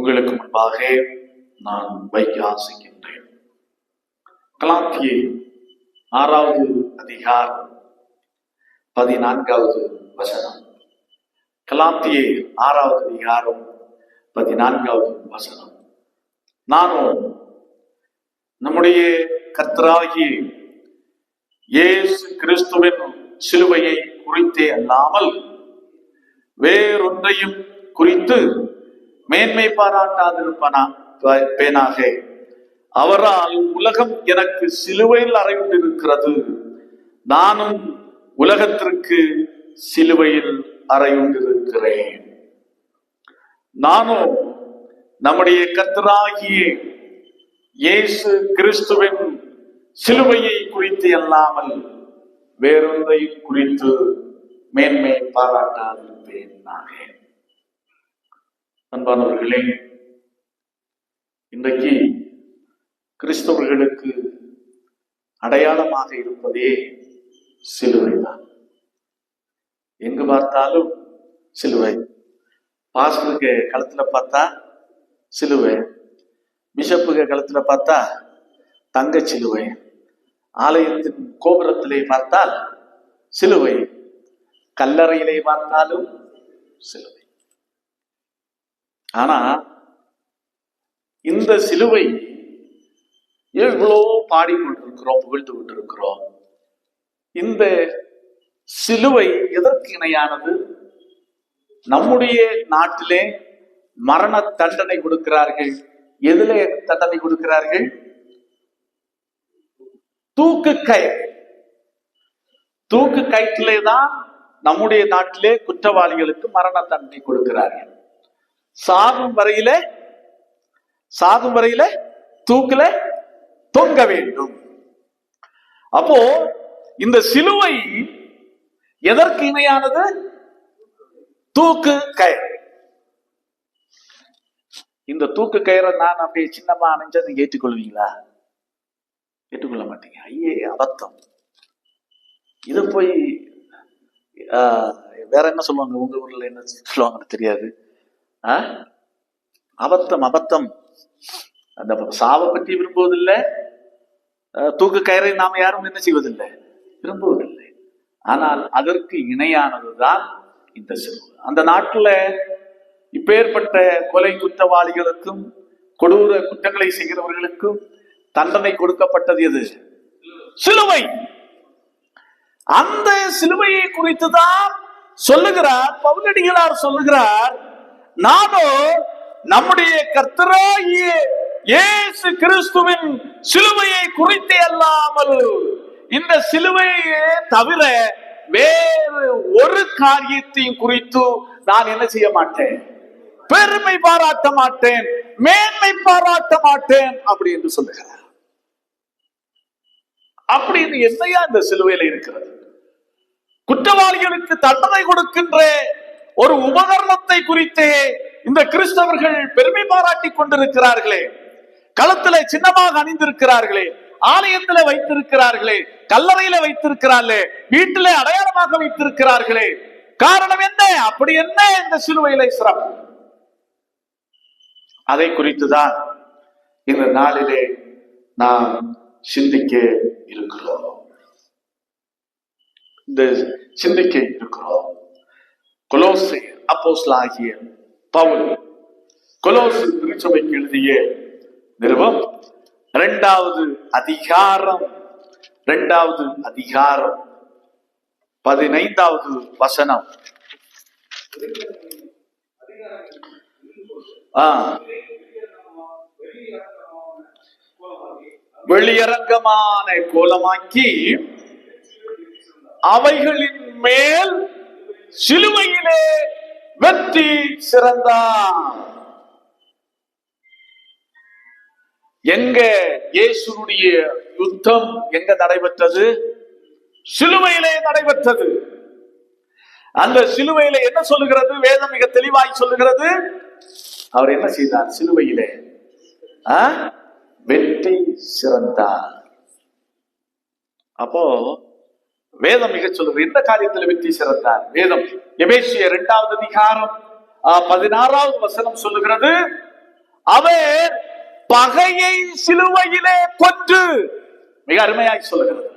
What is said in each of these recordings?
உங்களுக்கு முன்பாக நான் வைக்க ஆசைக்கின்றேன். கலாத்தியை ஆறாவது அதிகாரம் பதினான்காவது வசனம். கலாத்தியை ஆறாவது அதிகாரம் பதினான்காவது வசனம். நானும் நம்முடைய கர்த்தராகிய இயேசு கிறிஸ்துவின் சிலுவையை குறித்தே அல்லாமல் வேறொன்றையும் குறித்து மேன்மை பாராட்டாதிருப்பனா? பேனாக. அவரால் உலகம் எனக்கு சிலுவையில் அறையுண்டிருக்கிறது. நானும் உலகத்திற்கு சிலுவையில் அறையுண்டிருக்கிறேன். நானும் நம்முடைய கத்தராகிய இயேசு கிறிஸ்துவின் சிலுவையை குறித்து அல்லாமல் வேறொன்றை குறித்து மேன்மை பாராட்டாதிருப்பேன் நானே அன்பானவர்களே இன்றைக்கு கிறிஸ்தவர்களுக்கு அடையாளமாக இருப்பதே சிலுவைதான். எங்கு பார்த்தாலும் சிலுவை. பாஸ்டருக்கு களத்துல பார்த்தா சிலுவை. பிஷப்புக்கு களத்துல பார்த்தா தங்க சிலுவை. ஆலயத்தின் கோபுரத்திலே பார்த்தால் சிலுவை. கல்லறையிலே பார்த்தாலும் சிலுவை. ஆனா இந்த சிலுவை எவ்வளோ பாடிக்கொண்டிருக்கிறோம் புகழ்ந்து கொண்டிருக்கிறோம்? இந்த சிலுவை எதற்கு இணையானது? நம்முடைய நாட்டிலே மரண தண்டனை கொடுக்கிறார்கள். எதிலே தண்டனை கொடுக்கிறார்கள்? தூக்கு கயிறு. தூக்கு கயிற்றிலே தான் நம்முடைய நாட்டிலே குற்றவாளிகளுக்கு மரண தண்டனை கொடுக்கிறார்கள். சாகும் வரையில சாகும் வரையில தூக்குல தொங்க வேண்டும். அப்போ இந்த சிலுவை எதற்கு இணையானது? தூக்கு கயிறு. இந்த தூக்கு கயிறை நான் அப்படியே சின்னமா அணைஞ்சா நீங்க ஏற்றுக்கொள்வீங்களா? ஏற்றுக்கொள்ள மாட்டீங்க. ஐயே அபத்தம். இது போய் ஆஹ், வேற என்ன சொல்லுவாங்க? உங்க ஊர்ல என்ன சொல்லுவாங்கன்னு தெரியாது. அபத்தம் அபத்தம். அந்த சாவை பற்றி விரும்புவதில்லை. தூக்கு கயிறை நாம் யாரும் என்ன செய்வதில்லை? விரும்புவதில்லை. ஆனால் அதற்கு இணையானதுதான் இந்த சிலுவை அந்த நாட்டில் இப்பேற்பட்ட கொலை குற்றவாளிகளுக்கும் கொடூர குற்றங்களை செய்கிறவர்களுக்கும் தண்டனை கொடுக்கப்பட்டது எது? சிலுவை. அந்த சிலுவையை குறித்துதான் சொல்லுகிறார் பவுலடிகளார் சொல்லுகிறார் நானோ நம்முடைய கர்த்தராகிய இயேசு கிறிஸ்துவின் சிலுவையை குறித்து அல்லாமல் இந்த சிலுவையே தவிர வேறு ஒரு காரியத்தையும் குறித்து நான் என்ன செய்ய மாட்டேன்? பெருமை பாராட்ட மாட்டேன் மேன்மை பாராட்ட மாட்டேன் அப்படி என்று சொல்லுகிறார். அப்படின்னு என்னையா இந்த சிலுவையில இருக்கிறது? குற்றவாளிகளுக்கு தண்டனை கொடுக்கின்ற ஒரு உபகரணத்தை குறித்தே இந்த கிறிஸ்தவர்கள் பெருமை பாராட்டிக் கொண்டிருக்கிறார்களே. களத்துல சின்னமாக அணிந்திருக்கிறார்களே. ஆலயத்துல வைத்திருக்கிறார்களே. கல்லறையில வைத்திருக்கிறார்களே. வீட்டில அடையாளமாக வைத்திருக்கிறார்களே. காரணம் என்ன? அப்படி என்ன இந்த சிலுவையில சிறப்பு? அதை குறித்துதான் இந்த நாளிலே நாம் சிந்திக்க இருக்கிறோம். இந்த சிந்திக்க இருக்கிறோம். கொலோசை அப்போஸ்தலனாகிய பவுல். கொலோசு திருச்சபைக்கு எழுதிய நிருபம். இரண்டாவது அதிகாரம். இரண்டாவது அதிகாரம். பதினைந்தாவது வசனம். வெளியரங்கமான கோலமாக்கி அவைகளின் மேல் சிலுவையிலே வெற்றி சிறந்தான். எங்க இயேசுடைய யுத்தம் எங்க நடைபெற்றது? சிலுவையிலே நடைபெற்றது. அந்த சிலுவையில என்ன சொல்லுகிறது? வேதம் மிக தெளிவாய் சொல்லுகிறது. அவர் என்ன செய்தார்? சிலுவையிலே வெற்றி சிறந்தார். அப்போ வேதம் மிக சொல்லுது எந்த காரியத்துல வெற்றி சிறந்தார். வேதம். எபேசிய இரண்டாவது அதிகாரம் பதினாறாவது வசனம் சொல்லுகிறது அவர் பகையை சிலுவையிலே கொன்று மிக அருமையாய் சொல்லுகிறது.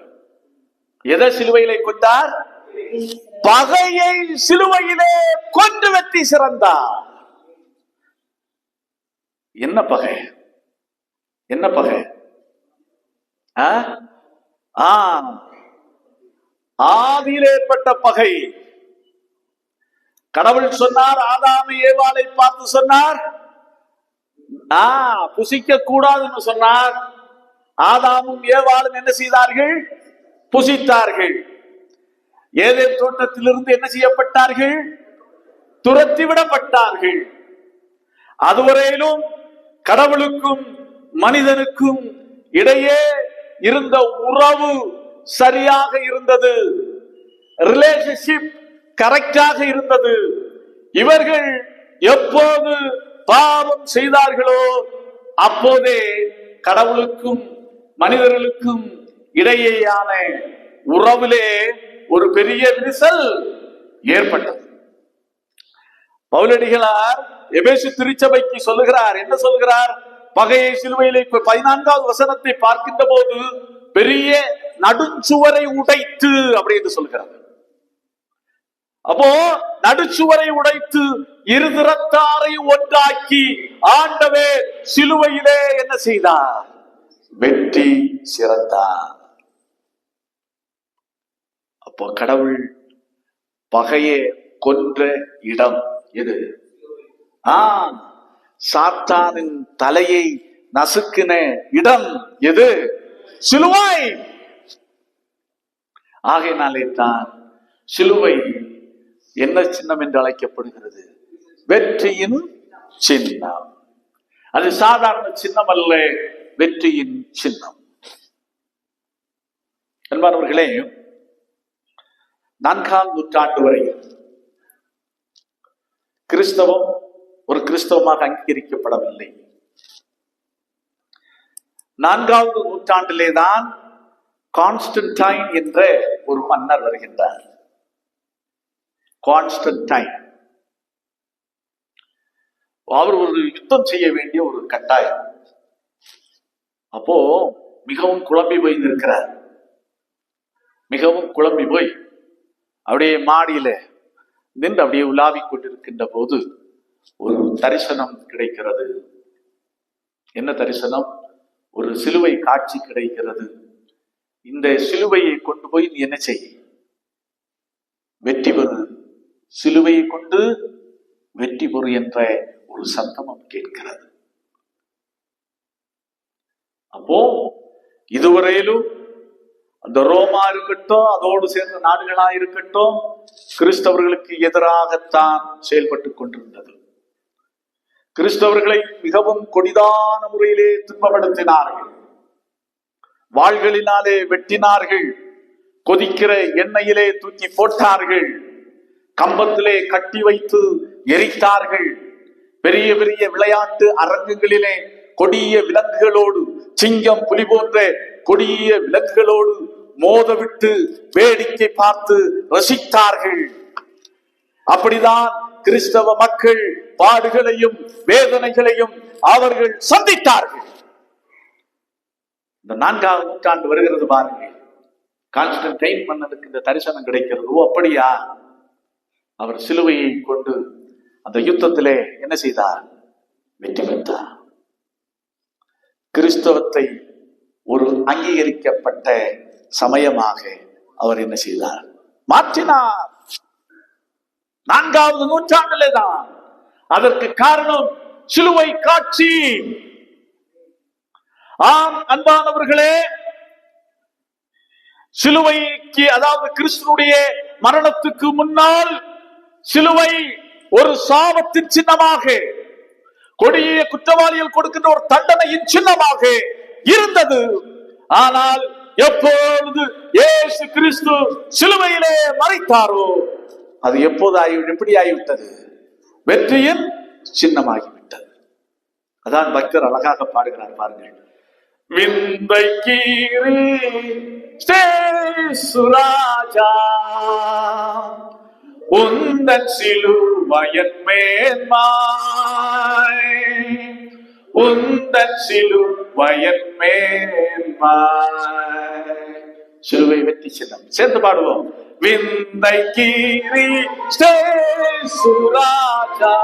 எதை சிலுவையிலே கொண்டார்? பகையை சிலுவையிலே கொன்று வெற்றி சிறந்தார். என்ன பகை? என்ன பகை? ஆ? ஆதியில் ஏற்பட்ட பகை. கடவுள் சொன்னார் ஆதாமி ஏவாளை பார்த்து சொன்னார் ஆ புசிக்க கூடாதுன்னு சொன்னார். ஆதாமும் ஏவாளும் என்ன செய்தார்கள்? புசித்தார்கள். ஏதேன் தோட்டத்திலிருந்து என்ன செய்யப்பட்டார்கள்? துரத்தி விடப்பட்டார்கள் அதுவரையிலும் கடவுளுக்கும் மனிதனுக்கும் இடையே இருந்த உறவு சரியாக இருந்தது. ரிலேஷன்ஷிப் கரெக்டாக இருந்தது. இவர்கள் எப்போது பாவம் செய்தார்களோ அப்போதே கடவுளுக்கும் மனிதர்களுக்கும் இடையேயான உறவிலே ஒரு பெரிய விரிசல் ஏற்பட்டது. பவுலடிகளார் எபேசு திருச்சபைக்கு சொல்லுகிறார். என்ன சொல்லுகிறார்? பகையை சிலுவையிலே பதினான்காவது வசனத்தை பார்க்கின்ற போது பெரிய நடுச்சுவரை உடைத்து அப்படின்னு சொல்லுகிறார் அப்போ நடுச்சுவரை உடைத்து இருதிரத்தாரை ஒன்றாக்கி ஆண்டவே சிலுவையிலே என்ன செய்தார்? வெற்றி சிறந்தார். அப்போ கடவுள் பகையே கொன்ற இடம் எது? ஆ சாத்தானின் தலையை நசுக்கின இடம் எது? சிலுவை. ஆகையினாலே தான் சிலுவை என்ன சின்னம் என்று அழைக்கப்படுகிறது? வெற்றியின் சின்னம். அது சாதாரண சின்னம் அல்ல வெற்றியின் சின்னம். என்பவர்களே நான்காம் நூற்றாண்டு வரை கிறிஸ்தவம் ஒரு கிறிஸ்தவமாக அங்கீகரிக்கப்படவில்லை. நான்காவது நூற்றாண்டிலே தான் கான்ஸ்டன்டைன் என்ற ஒரு மன்னர் வருகின்றார். கான்ஸ்டன்டைன். அவர் ஒரு யுத்தம் செய்ய வேண்டிய ஒரு கட்டாயம். அப்போ மிகவும் குழம்பி போய் நிற்கிறார். மிகவும் குழம்பி போய் அப்படியே மாடியில நின்று அப்படியே உலாவிக் கொண்டிருக்கின்ற போது ஒரு தரிசனம் கிடைக்கிறது. என்ன தரிசனம்? ஒரு சிலுவை காட்சி கிடைக்கிறது. இந்த சிலுவையை கொண்டு போய் நீ என்ன செய்? வெற்றி பெறு. சிலுவையை கொண்டு வெற்றி பெறு என்ற ஒரு சத்தமும் கேட்கிறது. அப்போ இதுவரையிலும் அந்த ரோமா இருக்கட்டும் அதோடு சேர்ந்த நாடுகளா இருக்கட்டும் கிறிஸ்தவர்களுக்கு எதிராகத்தான் செயல்பட்டு கொண்டிருந்தது. கிறிஸ்தவர்களை மிகவும் கொடிதான முறையிலே துன்பப்படுத்தினார்கள். வாள்களினாலே வெட்டினார்கள். கொதிக்கிற எண்ணெயிலே தூக்கி போட்டார்கள். கம்பத்திலே கட்டி வைத்து எரித்தார்கள். பெரிய பெரிய விளையாட்டு அரங்குகளிலே கொடிய விலங்குகளோடு சிங்கம் புலி போன்ற கொடிய விலங்குகளோடு மோதவிட்டு வேடிக்கை பார்த்து ரசித்தார்கள். அப்படிதான் கிறிஸ்தவ மக்கள் பாடுகளையும் வேதனைகளையும் அவர்கள் சந்தித்தார்கள். இந்த நான்காவது நூற்றாண்டு வருகிறது பாருங்க. கான்ஸ்டன்டைன் மன்னனுக்கு இந்த தரிசனம் கிடைக்கிறது. ஓ அப்படியா? அவர் சிலுவையை கொண்டு அந்த யுத்தத்திலே என்ன செய்தார்? வெற்றி பெற்றார். கிறிஸ்தவத்தை ஒரு அங்கீகரிக்கப்பட்ட சமயமாக அவர் என்ன செய்தார்? மாற்றினார். நான்காவது நூற்றாண்டிலே தான் அதற்கு காரணம் சிலுவை காட்சி. ஆம் அன்பானவர்களே சிலுவைக்கு அதாவது கிறிஸ்துனுடைய மரணத்துக்கு முன்னால் சிலுவை ஒரு சாபத்தின் சின்னமாக கொடிய குற்றவாளிகள் கொடுக்கின்ற ஒரு தண்டனையின் சின்னமாக இருந்தது. ஆனால் எப்பொழுது ஏசு கிறிஸ்து சிலுவையிலே மறைத்தாரோ அது எப்போது ஆகி எப்படி ஆகிவிட்டது வெற்றியின் சின்னமாகிவிட்டது. அதான் பக்தர் அழகாக பாடுகிறார் பாருங்கள். விந்தை கீரி சுராஜா உந்தன் சிலுவையன் மேன்மாய் உந்தன் சிலுவையன் மேன்மாய். சிலுவை வெற்றி சின்னம். சேர்ந்து பாடுவோம். விந்தை கீரி சுராஜா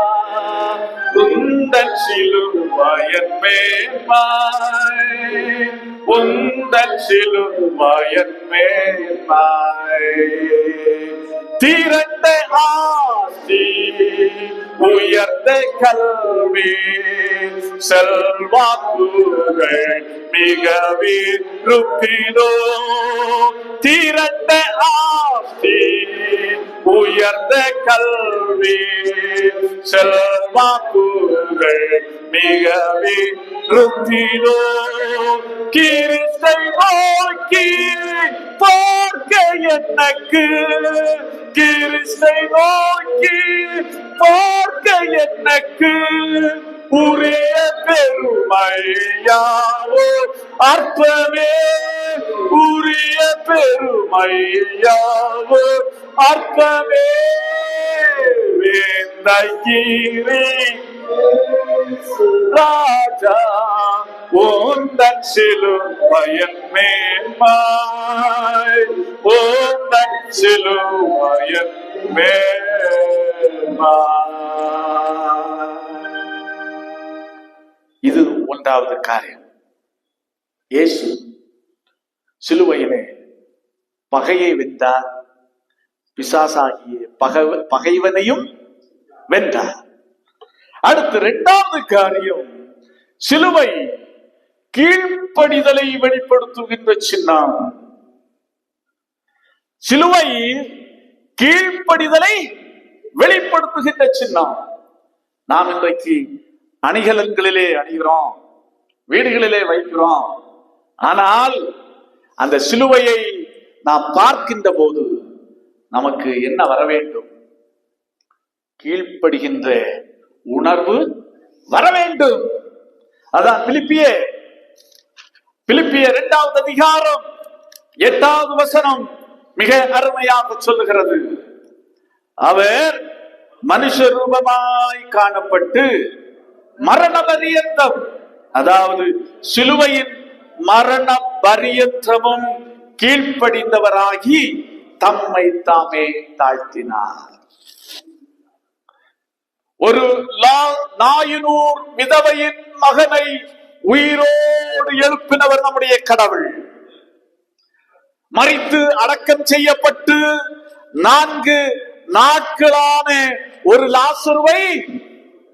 உந்தன் சிலுவையன் மேன்மாய் உந்தன் சிலுவையன் மேன்மாய் திரண்ட ஆசி உயர்ந்த கல்வி செல்வாக்குகள் மிக விருப்பினோ திரண்ட ஆசி உயர்ந்த கல்வி செல்வாக்குகள் மிகவே விருப்பினோ கிறிஸ்தை நோக்கி பார்க்க எனக்கு கிறிஸ்தை நோக்கி பார்க்க எனக்கு உரிய பெருமையாவோ அற்பமே. உரிய பெருமையாவோ அற்பமே. வேந்தகிரி. ராஜா ஓந்தன் சிலுவையன் மேன்மாய். ஓந்தன் சிலுவையன் மேன்மாய். இது ஒன்றாவது காரியம். இயேசு சிலுவையிலே பகையை வென்றார். பிசாசாகிய பகை பகைவனையும் வென்றார். அடுத்து இரண்டாவது காரியம் சிலுவை கீழ்ப்படிதலை வெளிப்படுத்துகின்ற சின்னம். சிலுவை கீழ்ப்படிதலை வெளிப்படுத்துகின்ற சின்னம். நாம் இன்றைக்கு அணிகலன்களிலே அணிகிறோம் வீடுகளிலே வைக்கிறோம். ஆனால் அந்த சிலுவையை நாம் பார்க்கின்ற போது நமக்கு என்ன வர வேண்டும்? கீழ்ப்படுகின்ற உணர்வு வர வேண்டும். அதான் பிலிப்பிய பிலிப்பிய இரண்டாவது அதிகாரம் எட்டாவது வசனம் மிக அருமையாக சொல்லுகிறது. அவர் மனுஷ ரூபமாய் காணப்பட்டு மரண பரியந்தம் அதாவது சிலுவையின் மரண பரியந்தமும் கீழ்ப்படிந்தவராகி தம்மை தாமே தாழ்த்தினார். ஒரு லா- நாயினூர் விதவையின் மகனை உயிரோடு எழுப்பினவர் நம்முடைய கடவுள். மறித்து அடக்கம் செய்யப்பட்டு நான்கு நாட்களான ஒரு லாசருவை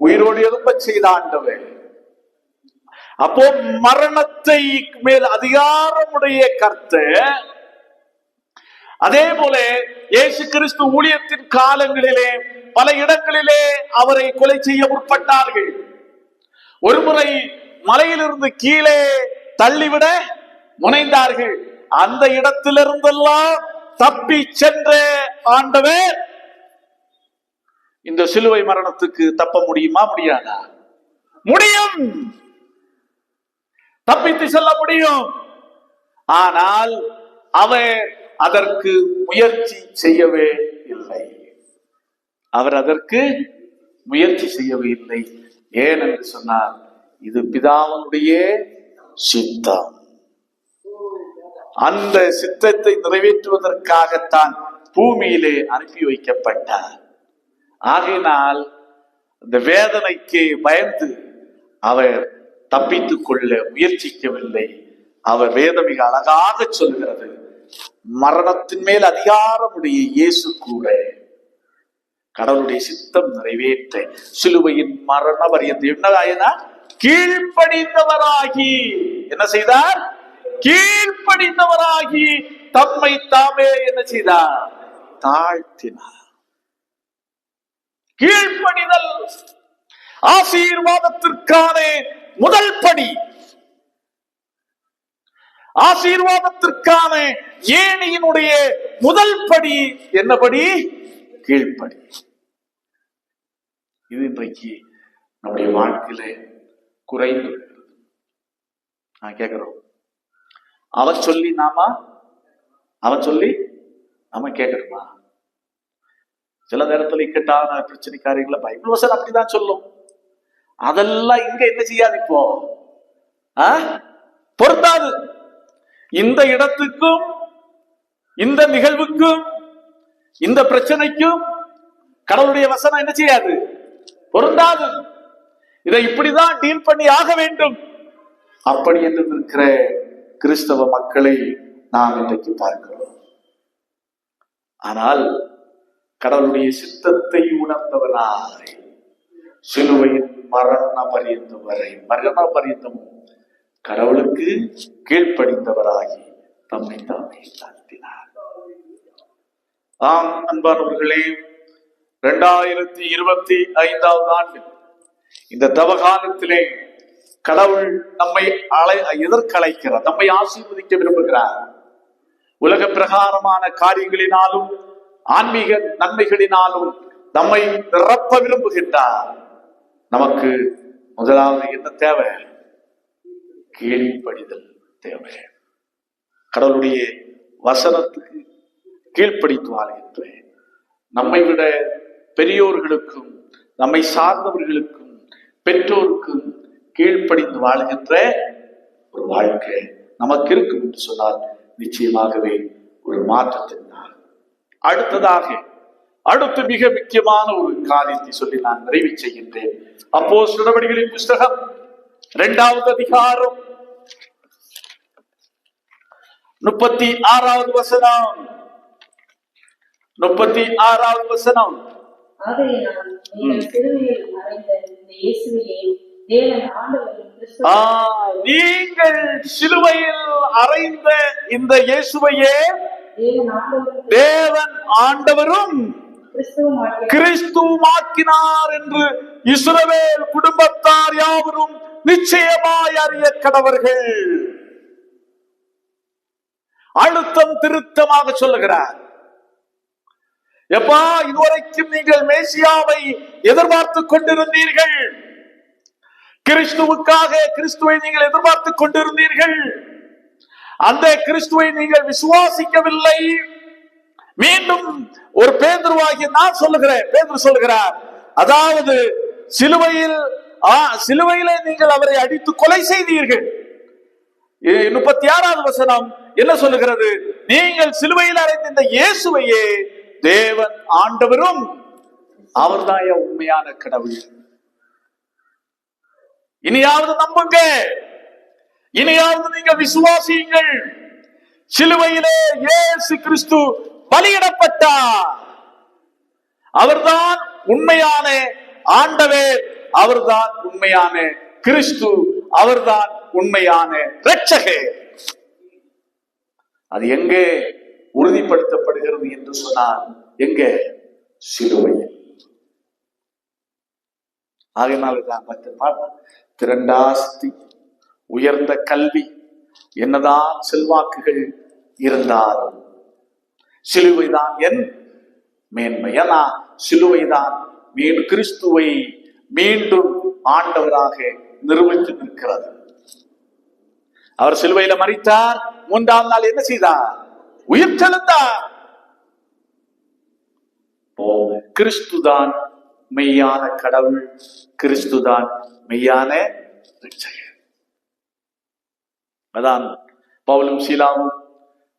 உயிரோடு எழுப்ப செய்த ஆண்டவர். அப்போ மரணத்தை மேல் அதிகாரமுடைய கருத்து அதே போல இயேசு கிறிஸ்து ஊழியத்தின் காலங்களிலே பல இடங்களிலே அவரை கொலை செய்ய முற்பட்டார்கள். ஒருமுறை மலையிலிருந்து கீழே தள்ளிவிட முனைந்தார்கள். அந்த இடத்திலிருந்தெல்லாம் தப்பி சென்ற ஆண்டவர் இந்த சிலுவை மரணத்துக்கு தப்ப முடியுமா முடியாதா? முடியும். தப்பித்து செல்ல முடியும். ஆனால் அவர் அதற்கு முயற்சி செய்யவே இல்லை. அவர் அதற்கு முயற்சி செய்யவே இல்லை. ஏன் என்று சொன்னார் இது பிதாவனுடைய சித்தம். அந்த சித்தத்தை நிறைவேற்றுவதற்காகத்தான் பூமியிலே அனுப்பி வைக்கப்பட்டார். ஆகையினால் இந்த வேதனைக்கு பயந்து அவர் தப்பித்துக் கொள்ள முயற்சிக்கவில்லை. அவர் வேதம் மிக அழகாக சொல்கிறது மரணத்தின் மேல் அதிகாரமுடைய இயேசு கூட கடவுளுடைய சித்தம் நிறைவேற்ற சிலுவையின் மரண பரியந்த என்னதாயினா கீழ்ப்படிந்தவராகி. என்ன செய்தார்? கீழ்ப்படிந்தவராகி தம்மை தாமே என்ன செய்தார்? தாழ்த்தினார். கீழ்ப்படிதல். ஆசீர்வாதத்திற்கான முதல் படி. ஆசீர்வாதத்திற்கான ஏணியினுடைய முதல் படி என்னபடி கீழ்ப்படி. இது இன்றைக்கு நம்முடைய வாழ்க்கையில குறைந்து நான் கேட்கிறோம். அவ சொல்லி நாம? அவ சொல்லி நாம கேட்கிறோமா சில நேரத்துல இக்கட்டான பிரச்சனை காரியங்களை பைபிள் வசனம் அப்படிதான் சொல்லும். அதெல்லாம் இங்க என்ன செய்யாது இப்போ? பொருந்தாது. இந்த இடத்துக்கும் இந்த நிகழ்வுக்கும் இந்த பிரச்சனைக்கும் கடவுளுடைய வசனம் என்ன செய்யாது? பொருந்தாது. இதை இப்படிதான் டீல் பண்ணி ஆக வேண்டும். அப்படி என்று இருக்கிற கிறிஸ்தவ மக்களை நாம் இன்றைக்கு பார்க்கிறோம். ஆனால் கடவுளுடைய சித்தத்தை உணர்ந்தவனாய் சிலுவையின் மரண பரியந்தம் வரை மரண பரியந்தமும் கடவுளுக்கு கீழ்ப்படிந்தவராகி தம்மை தாமே தாழ்த்தினார் ஆம் அன்பானவர்களே இரண்டாயிரத்தி இருபத்தி ஐந்தாவது ஆண்டு இந்த தவகாலத்திலே கடவுள் நம்மை அலை எதற்கழைக்கிறார் நம்மை ஆசீர்வதிக்க விரும்புகிறார். உலக பிரகாரமான காரியங்களினாலும் ஆன்மீக நன்மைகளினாலும் நம்மை நிரப்ப விரும்புகின்றார். நமக்கு முதலாவது என்ன தேவை? கீழ்ப்படிதல் தேவை. கடவுளுடைய வசனத்துக்கு கீழ்ப்படித்து வாழ்கின்றேன் நம்மை விட பெரியோர்களுக்கும் நம்மை சார்ந்தவர்களுக்கும் பெற்றோருக்கும் கீழ்ப்படிந்து வாழ்கின்ற ஒரு வாழ்க்கை நமக்கு இருக்கும் என்று சொன்னால் நிச்சயமாகவே ஒரு மாற்றத்தின் அடுத்ததாக அடுத்து மிக முக்கியமான ஒரு காரியத்தை சொல்லி நான் நிறைவு செய்கின்றேன். அப்போ நடவடிக்கைகளின் புஸ்தகம் இரண்டாவது அதிகாரம் முப்பத்தி ஆறாவது வசனம். முப்பத்தி ஆறாவது வசனம். நீங்கள் சிலுவையில் அறைந்த இந்த இயேசுவையே தேவன் ஆண்டவரும் கிறிஸ்துவாக்கினார் என்று இஸ்ரவேல் குடும்பத்தார் யாவரும் நிச்சயமாய் அறிய கடவர்கள். அழுத்தம் திருத்தமாக சொல்லுகிறார். எப்பா இதுவரைக்கும் நீங்கள் மேசியாவை எதிர்பார்த்து கொண்டிருந்தீர்கள். கிறிஸ்துவுக்காக கிறிஸ்துவை நீங்கள் எதிர்பார்த்து கொண்டிருந்தீர்கள். அந்த கிறிஸ்துவை நீங்கள் விசுவாசிக்கவில்லை. மீண்டும் ஒரு பேந்துருவாகி நான் சொல்லுகிறேன் பேந்துரு சொல்லுகிறார். அதாவது சிலுவையில் சிலுவையிலே நீங்கள் அவரை அடித்து கொலை செய்தீர்கள். முப்பத்தி ஆறாவது வசனம் என்ன சொல்லுகிறது? நீங்கள் சிலுவையில் அறைந்த இந்த இயேசுவையே தேவன் ஆண்டவரும் அவர்தான் உண்மையான கடவுள். இனியாவது நம்புங்க. இனியாவது நீங்க விசுவாசியுங்கள். சிலுவையிலே இயேசு கிறிஸ்து பலியிடப்பட்டார். அவர்தான் உண்மையான ஆண்டவே அவர்தான் உண்மையான கிறிஸ்து அவர்தான் உண்மையான இரட்சகே. அது எங்கே உறுதிப்படுத்தப்படுகிறது என்று சொன்னால் எங்க? சிலுவையில். ஆகையினால்தான் பத்து பாடம் திரண்டாஸ்தி உயர்ந்த கல்வி என்னதான் செல்வாக்குகள் இருந்தாலும். சிலுவைதான் என் மேன்மை ஏன்னா சிலுவைதான் மீன் கிறிஸ்துவை மீண்டும் ஆண்டவராக நிரூபித்து நிற்கிறது. அவர் சிலுவையில மறித்தார் மூன்றாம் நாள் என்ன செய்தார்? உயிர் செலுத்தார் ஓ கிறிஸ்துதான் மெய்யான கடவுள் கிறிஸ்துதான் மெய்யான அதான் பவுலும் சீலாவும்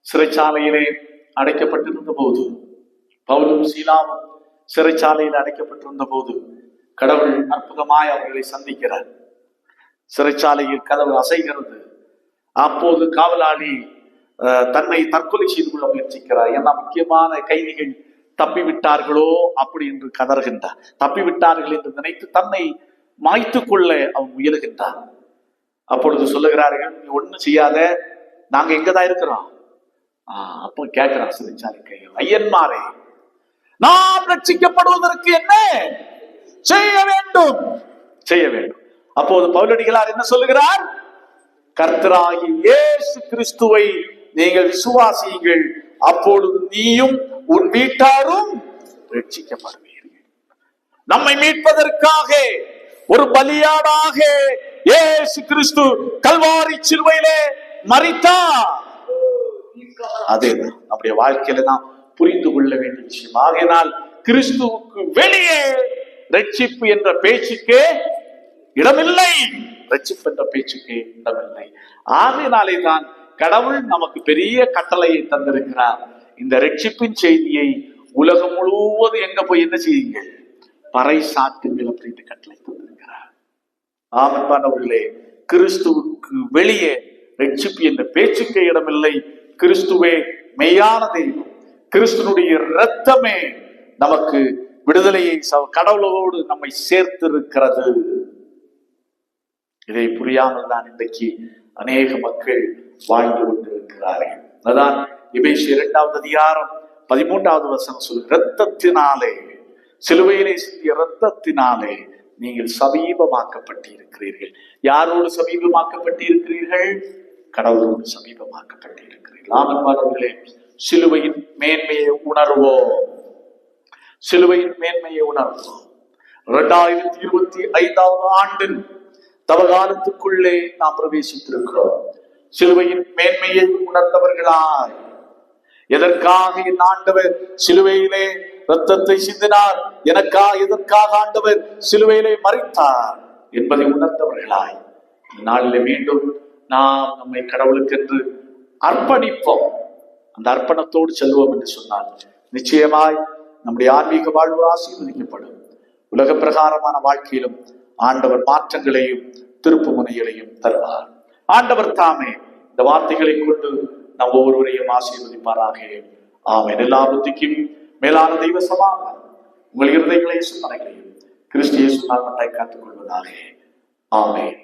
சிறைச்சாலையிலே அடைக்கப்பட்டிருந்த போது பவுலும் சீலாவும் சிறைச்சாலையில் அடைக்கப்பட்டிருந்த போது கடவுள் அற்புதமாய் அவர்களை சந்திக்கிறார். சிறைச்சாலையில் கதவு அசைகிறது. அப்போது காவலாளி அஹ், தன்னை தற்கொலை செய்து கொள்ள முயற்சிக்கிறார். ஏன்னா முக்கியமான கைதிகள் தப்பி விட்டார்களோ அப்படி என்று கதறுகின்றார். தப்பி விட்டார்கள் என்று நினைத்து தன்னை மாய்த்து கொள்ள அவன் முயலுகின்றான். அப்பொழுது சொல்லுகிறார்கள் நீ ஒன்றும் செய்யாத நாங்க எங்கதான் இருக்கிறோம். ஆஹ் அப்போ கேட்கிறான் சிறைச்சாலை கையில் ஐயன்மாரே நாம் ரட்சிக்கப்படுவதற்கு என்ன செய்ய வேண்டும்? செய்ய வேண்டும். அப்போது பவுலடிகளார் என்ன சொல்லுகிறார்? கர்த்தராகி இயேசு கிறிஸ்துவை நீங்கள் விசுவாசியுங்கள். அப்பொழுது நீயும் உன் வீட்டாரும் ரட்சிக்கப்படுவீர்கள். நம்மை மீட்பதற்காக ஒரு பலியாடாக இயேசு கிறிஸ்து கல்வாரி சிலுவையிலே மறித்தா அதே நம்முடைய வாழ்க்கையில தான் புரிந்து கொள்ள வேண்டிய விஷயம். ஆகையினால் கிறிஸ்துவுக்கு வெளியே ரட்சிப்பு என்ற பேச்சுக்கே இடமில்லை. ரட்சிப்பு என்ற பேச்சுக்கே இடமில்லை. ஆகையினாலே தான் கடவுள் நமக்கு பெரிய கட்டளையை தந்திருக்கிறார். இந்த ரட்சிப்பின் செய்தியை உலகம் முழுவதும் எங்க போய் என்ன செய்யுங்கள் பறை சாத்துங்கள் அப்படின்னு கட்டளை தந்திருக்கிறார் ஆமன்பானவர்களே கிறிஸ்துவுக்கு வெளியே ரட்சிப்பு என்ற பேச்சுக்கே இடமில்லை. கிறிஸ்துவே மெய்யான தெய்வம். கிறிஸ்துனுடைய இரத்தமே நமக்கு விடுதலையை கடவுளோடு நம்மை சேர்த்திருக்கிறது. இதை புரியாமல் தான் இன்றைக்கு அநேக மக்கள் வாழ்ந்து கொண்டிருக்கிறார்கள். அதான் இபேசி இரண்டாவது அதிகாரம் பதிமூன்றாவது வசனம் சொல்லு இரத்தத்தினாலே சிலுவையிலே சிந்திய இரத்தத்தினாலே நீங்கள் சமீபமாக்கப்பட்டிருக்கிறீர்கள். யாரோடு சமீபமாக்கப்பட்டிருக்கிறீர்கள்? கடவுளோடு சமீபமாக்கப்பட்டிருக்கிறீர்கள். ஆமன்பாளர்களே சிலுவையின் மேன்மையை உணர்வோம். சிலுவையின் மேன்மையை உணர்வோம். இரண்டாயிரத்தி இருபத்தி ஐந்தாவது ஆண்டின் தவகாலத்துக்குள்ளே நாம் பிரவேசித்திருக்கிறோம். சிலுவையின் மேன்மையை உணர்ந்தவர்களாய். எதற்காக என் ஆண்டவர் சிலுவையிலே ரத்தத்தை சிந்தினார்? எனக்கா எதற்காக ஆண்டவர் சிலுவையிலே மறைத்தார்? என்பதை உணர்ந்தவர்களாய் நாளிலே மீண்டும் நாம் நம்மை கடவுளுக்கென்று அர்ப்பணிப்போம். அந்த அர்ப்பணத்தோடு செல்வோம் என்று சொன்னார் நிச்சயமாய் நம்முடைய ஆன்மீக வாழ்வு ஆசீர்வதிக்கப்படும். உலக பிரகாரமான வாழ்க்கையிலும் ஆண்டவர் மாற்றங்களையும் திருப்பு முனைகளையும் தருவார். ஆண்டவர் தாமே இந்த வார்த்தைகளை கொண்டு நம் ஒவ்வொருவரையும் ஆசீர்வதிப்பாராக. ஆமென். எல்லா புத்திக்கும் மேலான தெய்வ சமாதானம். உங்கள் இருதயங்களையும் சிந்தனைகளையும் கிறிஸ்து இயேசு நாள் சுனாமட்டாய் காத்துக் கொள்வதாக ஆமென்.